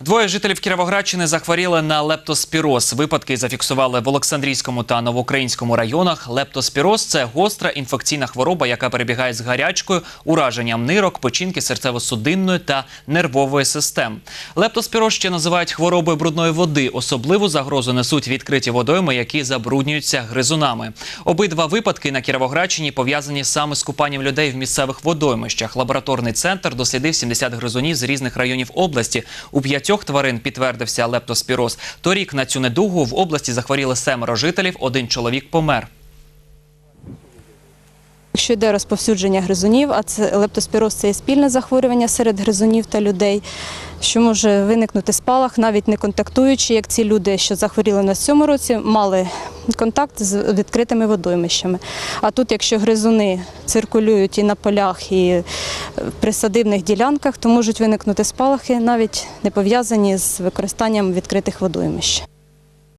Двоє жителів Кіровоградщини захворіли на лептоспіроз. Випадки зафіксували в Олександрійському та Новоукраїнському районах. Лептоспіроз – це гостра інфекційна хвороба, яка перебігає з гарячкою, ураженням нирок, печінки, серцево-судинної та нервової систем. Лептоспіроз ще називають хворобою брудної води. Особливу загрозу несуть відкриті водойми, які забруднюються гризунами. Обидва випадки на Кіровоградщині пов'язані саме з купанням людей в місцевих водоймищах. Лабораторний центр дослідив 70 гризунів з різних районів області. У п'ятьох тварин підтвердився лептоспіроз. Торік на цю недугу в області захворіли семеро жителів, один чоловік помер. Якщо йде розповсюдження гризунів, а це лептоспіроз це є спільне захворювання серед гризунів та людей, що може виникнути спалах, навіть не контактуючи, як ці люди, що захворіли на цьому році, мали контакт з відкритими водоймищами. А тут, якщо гризуни циркулюють і на полях, і в присадибних ділянках, то можуть виникнути спалахи, навіть не пов'язані з використанням відкритих водоймищ.